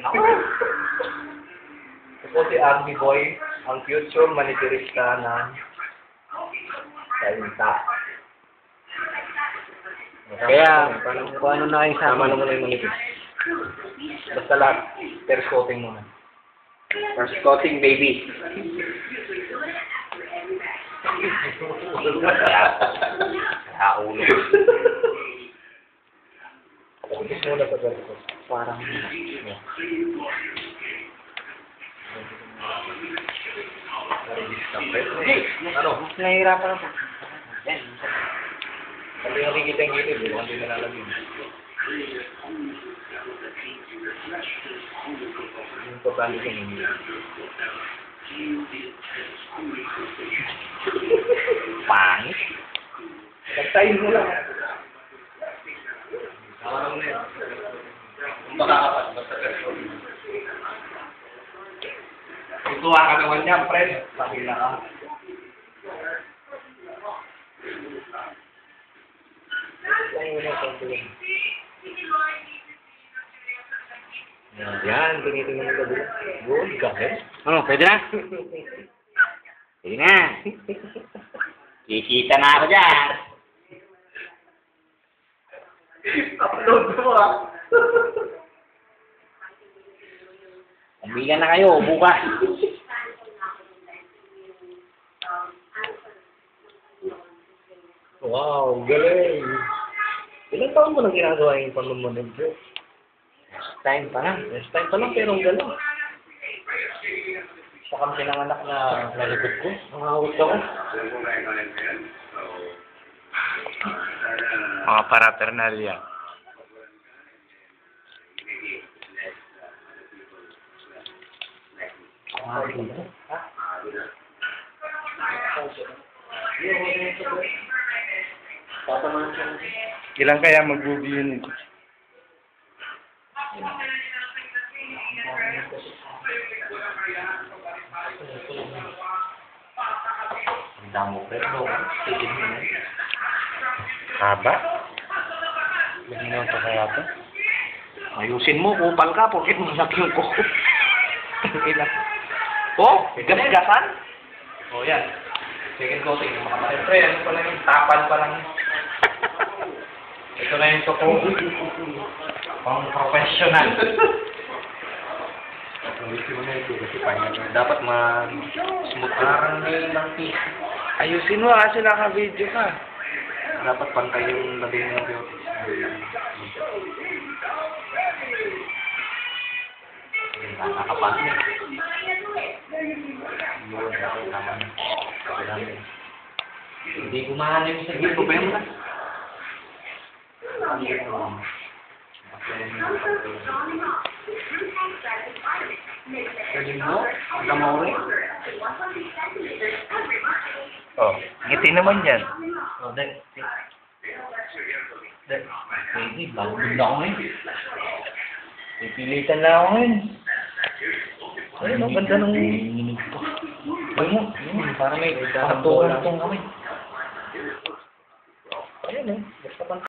Ito si Army Boy, ang future manicurista ng Salita. Kaya, kung ano na yung sama na muna yung manipis. Basta lahat, first coating muna. First coating, baby. Nakaulo. Focus muna sa ganito. Parang, Ano? nahihirapan ako. Hindi nakikita yung gilid. Hindi nalalagyan. Yung importante ko hindi. Pangit. Pagtayin mo lang. Tama naman na yun. Kung makakapat, basta person. Tutuwa ka naman niya, friend. Sabi na ka. Sa. Yan, tinitingnan mo gabi. Good, gabi. Ano, pwede na? Pwede na. Kikita na ako dyan. Upload mo ah. Pambigan na kayo, bukas. Wow, galing. Ilang taon mo nang ginagawa yung pamamanig Time pa lang. Next time pa lang, pero ang galing. Sa kang pinanganak na nalipot ko. Nangawit ako. Mga paraphernalia. Dito. Ha? Ilan kaya mag-review nito? Ang damo pero Tigil mo na. Haba? Ganyan pa kaya to? Ayusin mo, kupal ka, porque malaki yung kuko. Ilan? Oh, gas-gasan? Oh, yan. Second coating. Siyempre, ano pa lang yung tapan pa lang. Ito na yung totoo. Pang professional. Ayusin mo na ito kasi na. Dapat ma-smooth. Parang may lang Ayusin mo kasi naka-video ka. Dapat pantay yung lagay ng biotics. Nakakapan niya. Yun, dapat tama na. Kailangan yun. Hindi kumahan yung sa gilid. Problema na. Galing mo? Ang tamaw rin. Oh, ngiti naman yan. Oh, dahil. Pwede, bago na ako ngayon. Pipilitan na ako ngayon. Ayun, ang ganda ng... Ay mo, para may katukan-tong kami. Ayun eh.